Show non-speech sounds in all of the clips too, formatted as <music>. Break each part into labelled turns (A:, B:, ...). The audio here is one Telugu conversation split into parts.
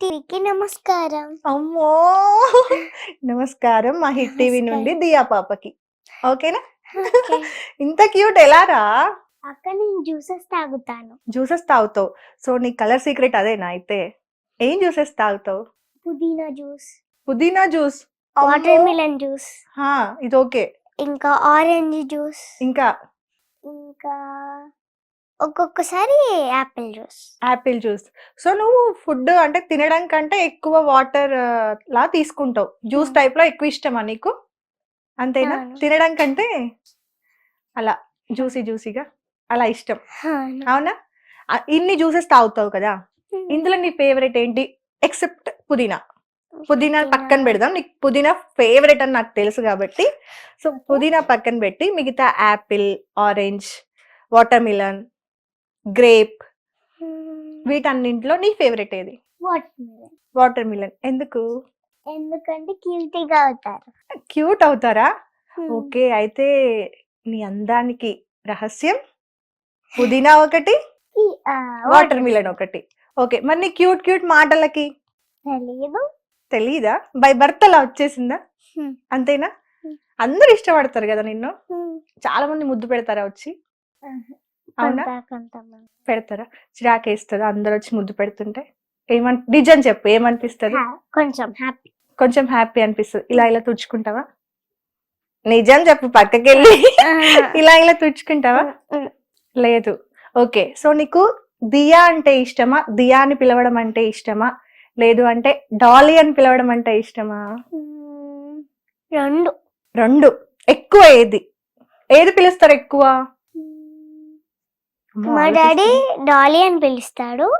A: టీవీకి నమస్కారం.
B: అమ్మో! నమస్కారం మా హిట్ టీవీ నుండి దియా పాపకి. ఓకేనా?
A: ఓకే. <laughs>
B: ఇంత క్యూట్ ఎలారా
A: అక్క నేను జ్యూసెస్ తాగుతాను.
B: జ్యూసెస్ తాగుతావు. సో నీ కలర్ సీక్రెట్ అదేనా అయితే? ఏం జ్యూసెస్ తాగుతావు?
A: పుదీనా జ్యూస్.
B: పుదీనా జ్యూస్?
A: Watermelon juice.
B: ఇది ఓకే
A: ఇంకా ఆరెంజ్ జ్యూస్.
B: ఇంకా?
A: ఇంకా ఒక్కొక్కసారి apple juice.
B: Apple juice. So నువ్వు ఫుడ్ అంటే తినడం కంటే ఎక్కువ వాటర్ లా తీసుకుంటావు. జ్యూస్. టైప్లో ఎక్కువ ఇష్టమా నీకు? అంతేనా. తినడం కంటే అలా జ్యూసీ జ్యూసీగా అలా ఇష్టం. అవునా. ఇన్ని జ్యూసెస్ తాగుతావు కదా? ఇందులో నీ ఫేవరెట్ ఏంటి? ఎక్సెప్ట్ పుదీనా. పుదీనా పక్కన పెడదాం. నీకు పుదీనా ఫేవరెట్ అని నాకు తెలుసు కాబట్టి. సో పుదీనా పక్కన పెట్టి మిగతా apple orange watermelon grape. వీటన్నింటిలో నీ ఫేవరెట్ ఏది?
A: వాటర్ మిలన్
B: వాటర్ మిలన్ ఎందుకు?
A: ఎందుకంటే క్యూటీగా అవుతారు.
B: క్యూట్ అవుతారా? ఓకే అయితే నీ అందానికి రహస్యం? పుదీనా ఒకటి వాటర్ మిలన్ ఒకటి. ఓకే మరి నీ క్యూట్ క్యూట్ మాటలకి?
A: తెలియదు
B: తెలీదా? బై బర్త్ అలా వచ్చేసిందా?
A: Hmm.
B: అంతేనా?
A: Hmm.
B: అందరు ఇష్టపడతారు కదా నిన్ను. చాలా మంది ముద్దు పెడతారా వచ్చి? అవునా? పెడతారా? చిరాకేస్తుందా. అందరు వచ్చి ముద్దు పెడుతుంటే ఏమన్ నిజం చెప్పు ఏమనిపిస్తుంది?
A: కొంచెం హ్యాపీ.
B: కొంచెం హ్యాపీ అనిపిస్తుంది. ఇలా ఇలా తుడుచుకుంటావా? నిజం చెప్పు పక్కకెళ్ళి. ఇలా ఇలా తుడుచుకుంటావా? లేదు. ఓకే. సో నీకు దియా అంటే ఇష్టమా? దియా అని పిలవడం అంటే ఇష్టమా? లేదు అంటే డాలీ అని పిలవడం అంటే ఇష్టమా?
A: రెండు.
B: రెండు. ఎక్కువ ఏది? ఏది పిలుస్తారు ఎక్కువ?
A: మా. డాడీ డాలీ అని పిలుస్తాడు.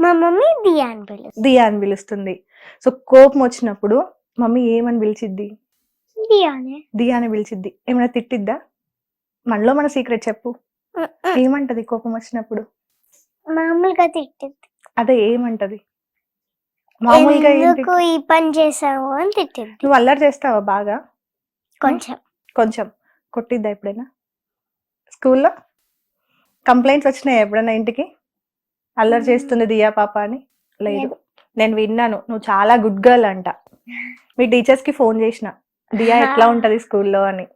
A: మా మమ్మీ దియా అని పిలుస్తుంది.
B: దియా అని పిలుస్తుంది. సో కోపం వచ్చినప్పుడు మమ్మీ ఏమని పిలిచిద్ది?
A: దియానే.
B: దియా అని పిలిచిద్ది. ఏమైనా తిట్టిద్దా? మనలో మన సీక్రెట్ చెప్పు. ఏమంటది కోపం వచ్చినప్పుడు?
A: మామూలుగా తిట్టింది
B: అదే ఏమంటది? మామూలుగా
A: ఎందుకు ఈ పని చేసావు అని తిట్టింది
B: నువ్వు అల్లరి చేస్తావా బాగా?
A: కొంచెం.
B: కొంచెం. కొట్టిద్దా ఎప్పుడైనా? స్కూల్లో? కంప్లైంట్స్ వచ్చినాయి ఎప్పుడైనా ఇంటికి? అల్లరి. చేస్తుంది దియా పాప అని? లేదు. నేను విన్నాను. నువ్వు చాలా గుడ్ గర్ల్ అంట. మీ టీచర్స్కి ఫోన్ చేసిన. దియా ఎట్లా <laughs> ఉంటది స్కూల్లో అని.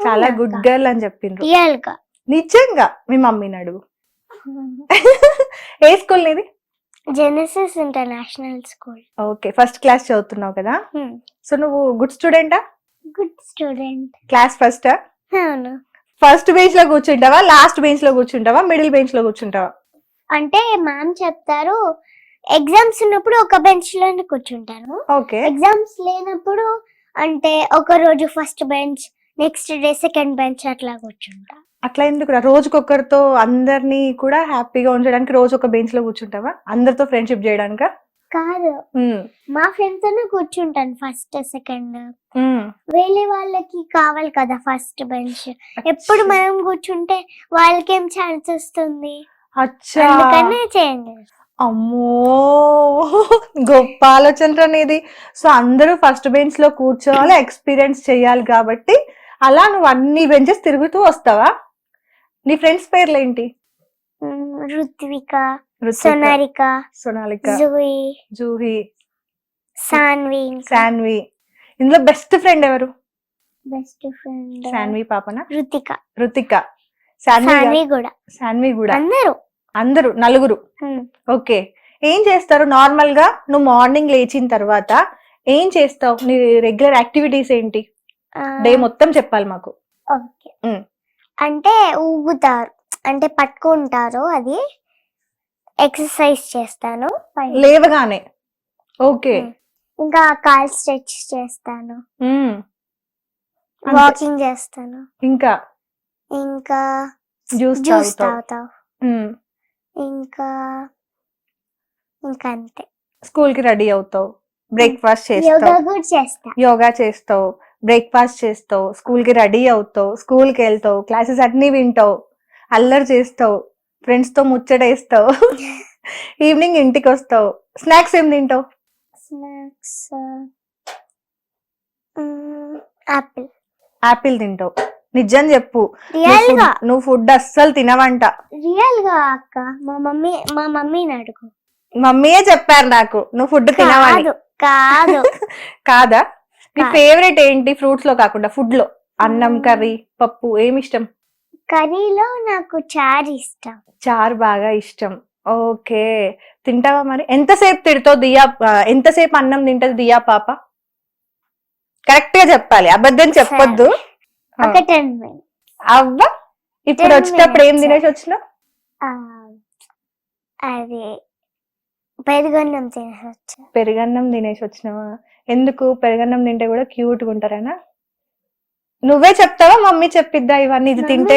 B: చాలా గుడ్ గర్ల్ అని చెప్పిండ్రు.
A: గా
B: నిజంగా? మీ మమ్మీని అడుగు. <laughs> ఏ స్కూల్ నీది?
A: Genesis international school
B: okay. First class చదువుతున్నావు కదా? సో నువ్వు గుడ్ స్టూడెంటా?
A: Good student.
B: క్లాస్ ఫస్టా?
A: అవును.
B: ఫస్ట్ బెంచ్లో కూర్చుంటావా? లాస్ట్ బెంచ్లో కూర్చుంటావా? మిడిల్ బెంచ్లో కూర్చుంటావా?
A: అంటే మ్యామ్ చెప్తారు ఎగ్జామ్స్ ఉన్నప్పుడు ఒక బెంచ్లోనే కూర్చుంటాను.
B: ఓకే.
A: ఎగ్జామ్స్ లేనప్పుడు అంటే ఒక రోజు first bench next day second bench అట్లా కూర్చుంటా.
B: అట్లా ఎందుకు రోజుకొకరితో అందరినీ కూడా హ్యాపీగా ఉంచడానికి రోజు ఒక బెంచ్లో కూర్చుంటావా? అందరితో ఫ్రెండ్షిప్ చేయడానిక?
A: కాదు. మా ఫ్రెండ్స్ తోనే కూర్చుంటాను ఫస్ట్ సెకండ్ వేరే వాళ్ళకి కావాలి కదా ఫస్ట్ బెంచ్ ఎప్పుడు మనం కూర్చుంటే వాళ్ళకేం ఛాన్స్ వస్తుంది? అందుకనే చేంజ్
B: అమ్మో. గొప్ప ఆలోచన అనేది సో అందరూ ఫస్ట్ బెంచ్లో కూర్చోవాలి ఎక్స్పీరియన్స్ చేయాలి కాబట్టి. అలా నువ్వు అన్ని బెంచెస్ తిరుగుతూ వస్తావా? నీ ఫ్రెండ్స్ పేర్లు రుచిక,
A: సోనారిక
B: సోనాలిక
A: జూయి
B: జూహి
A: సాన్వి
B: శాన్వి ఇందులో బెస్ట్ ఫ్రెండ్ ఎవరు?
A: బెస్ట్ ఫ్రెండ్
B: శాన్వి పాపన? రుతిక శాన్వి
A: సాన్వి కూడా.
B: శాన్వి కూడా.
A: అందరూ.
B: అందరూ నలుగురు. ఓకే. ఏం చేస్తారు? నార్మల్గా నువ్వు మార్నింగ్ లేచిన తర్వాత ఏం చేస్తావు? నీ రెగ్యులర్ యాక్టివిటీస్ ఏంటి? డే మొత్తం చెప్పాలి మాకు.
A: అంటే ఊగుతారు. అంటే పట్టుకుంటారు అది ఎక్సర్సైజ్ చేస్తాను.
B: లేవగానే. ఓకే.
A: ఇంకా కాల్ స్ట్రెచ్ చేస్తాను. వాకింగ్ చేస్తాను.
B: ఇంకా?
A: ఇంకా
B: జ్యూస్
A: జ్యూస్
B: తాగుతావు.
A: ఇంకా ఇంకా అంతే
B: స్కూల్కి రెడీ అవుతావు. బ్రేక్ఫాస్ట్ చేస్తావు. యోగా చేస్తావు. బ్రేక్ఫాస్ట్ చేస్తావు. స్కూల్కి రెడీ అవుతావు. స్కూల్కి వెళ్తావు. క్లాసెస్ అన్ని వింటావు. అల్లరి చేస్తావు ఫ్రెండ్స్తో ముచ్చటేస్తావు ఈవినింగ్ ఇంటికి వస్తావు స్నాక్స్ ఏం తింటావు?
A: స్నాక్స్ యాపిల్
B: ఆపిల్ తింటావు. నిజం చెప్పు. రియల్గా? నువ్వు ఫుడ్ అస్సలు తినవంట.
A: రియల్గా అక్క? మా మమ్మీ మా మమ్మీని అడుగు.
B: మమ్మీయే చెప్పారు నాకు నువ్వు ఫుడ్ తినవని.
A: కాదు కాదు. <laughs>
B: నీ. ఫేవరెట్ ఏంటి ఫ్రూట్స్లో కాకుండా ఫుడ్లో? అన్నం. కర్రీ పప్పు ఏమి ఇష్టం?
A: కర్రీలో నాకు చారు ఇష్టం.
B: చారు బాగా ఇష్టం. ఓకే. తింటావా మరి? ఎంతసేపు తిడతావు దియా ఎంతసేపు అన్నం తింటది దియా పాప? కరెక్ట్గా చెప్పాలి. అబద్ధం చెప్పొద్దు.
A: ఒక టెన్
B: అవ్వ ఇప్పుడు
A: Ten
B: వచ్చేటప్పుడు ఏం. తినేసి వచ్చినా
A: అది పెరుగన్నం తినవచ్చు
B: పెరుగన్నం తినేసి వచ్చినావా? ఎందుకు? పెరుగన్నం తింటే కూడా క్యూట్గా ఉంటారనా? నువ్వే చెప్తావా మమ్మీ చెప్పిద్దా ఇవన్నీ? ఇది తింటే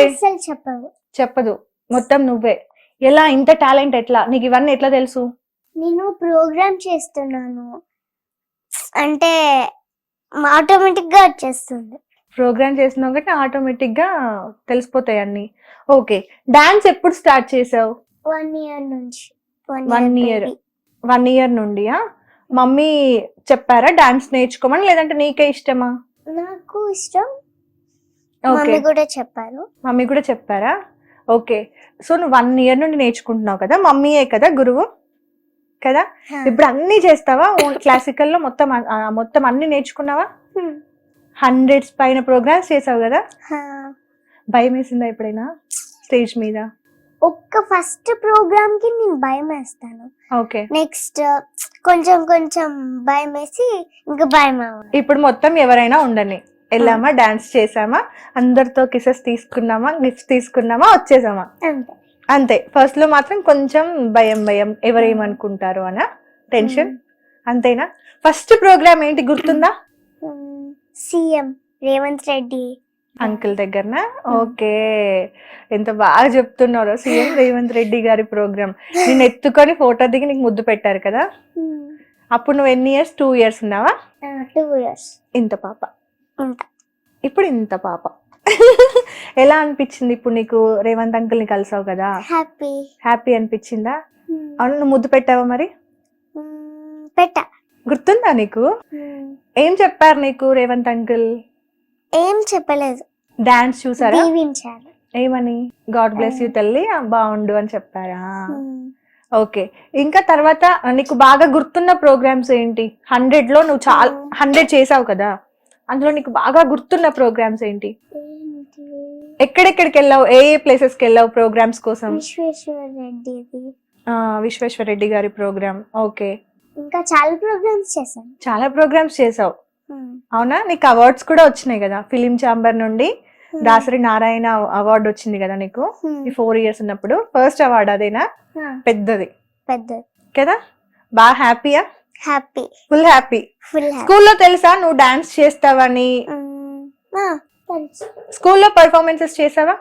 A: చెప్పవు
B: చెప్పదు. మొత్తం నువ్వే. ఎలా? ఇంత టాలెంట్ ఎట్లా? నీకు ఇవన్నీ ఎట్లా తెలుసు?
A: నేను ప్రోగ్రామ్ చేస్తున్నాను. అంటే ఆటోమేటిక్గా వచ్చేస్తుంది.
B: ప్రోగ్రామ్ చేసినావు కాబట్టి ఆటోమేటిక్గా తెలిసిపోతాయి అన్ని. ఓకే. డాన్స్ ఎప్పుడు స్టార్ట్ చేసావు?
A: వన్ ఇయర్ నుంచి.
B: One year. వన్ ఇయర్ నుండియా మమ్మీ చెప్పారా డాన్స్ నేర్చుకోమని? లేదంటే నీకే ఇష్టమా?
A: నాకు ఇష్టం. మమ్మీ కూడా చెప్పారు.
B: మమ్మీ కూడా చెప్పారా? ఓకే. సో నువ్వు వన్ ఇయర్ నుండి నేర్చుకుంటున్నావు కదా? మమ్మీయే కదా గురువు? కదా. ఇప్పుడు అన్ని చేస్తావా? క్లాసికల్లో మొత్తం మొత్తం అన్ని నేర్చుకున్నావా. హండ్రెడ్స్ పైన ప్రోగ్రామ్స్ చేసావు కదా. భయం వేసిందా ఎప్పుడైనా స్టేజ్ మీద?
A: ఒక్క ఫస్ట్ ప్రోగ్రామ్కి నేను భయం వేస్తాను
B: ఓకే.
A: నెక్స్ట్ కొంచెం కొంచెం భయం వేసి ఇంకా భయం
B: ఇప్పుడు మొత్తం ఎవరైనా ఉండని. వెళ్ళామా డాన్స్ చేసామా అందరితో కిసెస్ తీసుకున్నామా గిఫ్ట్స్ తీసుకున్నామా వచ్చేసామా?
A: అంతే.
B: ఫస్ట్లో మాత్రం కొంచెం భయం భయం ఎవరేమనుకుంటారు అన టెన్షన్. అంతేనా? ఫస్ట్ ప్రోగ్రామ్ ఏంటి గుర్తుందా?
A: సీఎం రేవంత్ రెడ్డి.
B: అంకుల్ దగ్గరనా? ఓకే. ఎంత బాగా చెప్తున్నారో సీఎం రేవంత్ రెడ్డి గారి ప్రోగ్రామ్. నేను ఎత్తుకొని ఫోటో దిగి నీకు ముద్దు పెట్టారు కదా? అప్పుడు నువ్వు ఎన్ని ఇయర్స్ టూ ఇయర్స్ ఉన్నావా?
A: టూ ఇయర్స్
B: ఇంత పాప. ఇప్పుడు ఇంత పాప. ఎలా అనిపించింది ఇప్పుడు నీకు? రేవంత్ అంకుల్ని కలిసావు కదా.
A: హ్యాపీ
B: హ్యాపీ అనిపించిందా? అవును నువ్వు ముద్దు పెట్టావా మరి?
A: పెట్ట.
B: గుర్తుందా నీకు? ఏం చెప్పారు నీకు రేవంత్ అంకుల్?
A: ఏం చెప్పలేదు.
B: డాన్స్ చూసారా?
A: దీవించారు.
B: ఏమని? God bless you. తల్లి బాగుండు అని చెప్పారా. ఓకే. ఇంకా తర్వాత నీకు బాగా గుర్తున్న ప్రోగ్రామ్స్ ఏంటి? హండ్రెడ్లో నువ్వు చాలా. హండ్రెడ్ చేసావు కదా. అందులో నీకు బాగా గుర్తున్న ప్రోగ్రామ్స్ ఏంటి? ఎక్కడెక్కడికి వెళ్ళావు ఏ ఏ ప్లేసెస్కి వెళ్ళావు ప్రోగ్రామ్స్ కోసం?
A: విశ్వేశ్వర రెడ్డిది
B: ఆ, విశ్వేశ్వర రెడ్డి గారి ప్రోగ్రామ్. ఓకే.
A: ఇంకా చాలా ప్రోగ్రామ్స్ చేశాను.
B: చాలా ప్రోగ్రామ్స్ చేసావు. అవునా? నీకు అవార్డ్స్ కూడా వచ్చినాయి కదా? ఫిలిం ఛాంబర్ నుండి దాసరి నారాయణ అవార్డు వచ్చింది కదా నీకు. ఈ ఫోర్ ఇయర్స్ ఉన్నప్పుడు. ఫస్ట్ అవార్డు అదేనా? పెద్దది.
A: పెద్ద
B: కదా? బాగా హ్యాపీయా?
A: హ్యాపీ
B: ఫుల్ హ్యాపీ
A: ఫుల్
B: స్కూల్లో తెలుసా? నువ్వు డాన్స్ చేస్తావని. స్కూల్లో పర్ఫార్మెన్సెస్ చేసావా?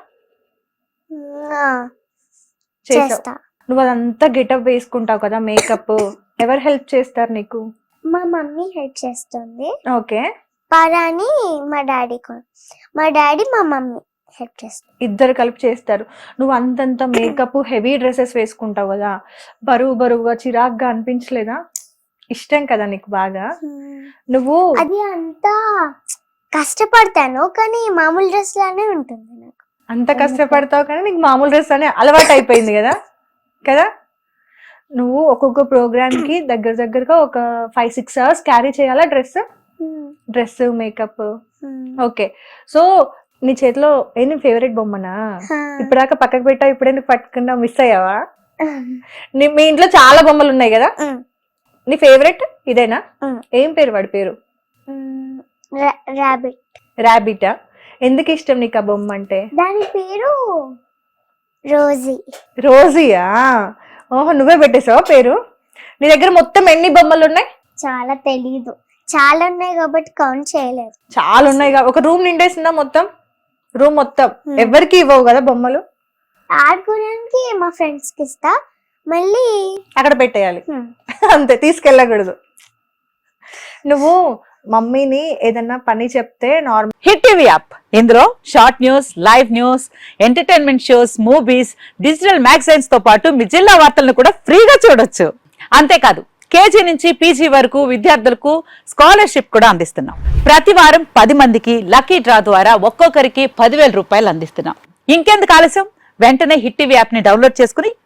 B: చేసావు.
A: చేస్తా.
B: నువ్వు అదంతా గెటప్ వేసుకుంటావు కదా మేకప్ ఎవరు హెల్ప్ చేస్తారు నీకు?
A: మా మమ్మీ హెల్ప్ చేస్తుంది.
B: ఓకే
A: పరాని మా డాడీ మా డాడీ మా మమ్మీ హెల్ప్ చేస్తుంది.
B: ఇద్దరు కలిపి చేస్తారు. నువ్వు అంతంత మేకప్ హెవీ డ్రెస్సెస్ వేసుకుంటావు కదా. బరువు బరువుగా చిరాగ్గా అనిపించలేదా? ఇష్టం కదా నీకు బాగా? నువ్వు
A: అది అంతా కష్టపడతాను కానీ మామూలు డ్రెస్ లానే ఉంటుంది నాకు.
B: అంత కష్టపడతావు కానీ నీకు మామూలు డ్రెస్ అనే అలవాటు అయిపోయింది కదా? కదా? నువ్వు ఒక్కొక్క ప్రోగ్రామ్కి <clears throat> దగ్గర దగ్గరగా ఒక ఫైవ్ సిక్స్ అవర్స్ క్యారీ చేయాలా dress dress makeup? Okay. So నీ చేతిలో ఏ నీ ఫేవరెట్ బొమ్మనా? ఇప్పటిదాకా పక్కకు పెట్టావు ఇప్పుడు ఎందుకు పట్టుకున్నా మిస్ అయ్యావా? నీ మీ ఇంట్లో చాలా బొమ్మలు ఉన్నాయి కదా? నీ ఫేవరెట్ ఇదేనా. ఏం పేరు వాడి పేరు?
A: రాబిట్
B: ర్యాబిటా ఎందుకు ఇష్టం నీకు ఆ బొమ్మ అంటే?
A: దాని పేరు రోజీ.
B: రోజియా? ఓహో నువ్వే పెట్టేసావా పేరు? నీ దగ్గర మొత్తం ఎన్ని బొమ్మలు ఉన్నాయి?
A: చాలా తెలీదు. చాలా ఉన్నాయి కాబట్టి కౌంట్ చేయలేదు.
B: చాలా ఉన్నాయి కా- ఒక రూమ్ నిండేసిందా మొత్తం? రూమ్ మొత్తం. ఎవరికి ఇవ్వవు కదా బొమ్మలు?
A: ఆడుకోవడానికి మా ఫ్రెండ్స్కి ఇస్తా. మళ్ళీ
B: అక్కడ పెట్టేయాలి. అంతే తీసుకెళ్ళకూడదు. నువ్వు మమ్మీని ఏదన్నా పని చెప్తే నార్మల్
C: హిట్ టీవీ యాప్. ఇందులో short news live news entertainment shows movies digital మ్యాగజైన్స్తో పాటు మీ జిల్లా వార్తలను కూడా ఫ్రీగా చూడొచ్చు. అంతేకాదు కేజీ నుంచి పీజీ వరకు విద్యార్థులకు స్కాలర్షిప్ కూడా అందిస్తున్నాం. ప్రతి వారం పది మందికి లక్కీ డ్రా ద్వారా ఒక్కొక్కరికి పదివేల రూపాయలు అందిస్తున్నాం. ఇంకెందుకు ఆలస్యం? వెంటనే హిట్ టీవీ యాప్ని డౌన్లోడ్ చేసుకుని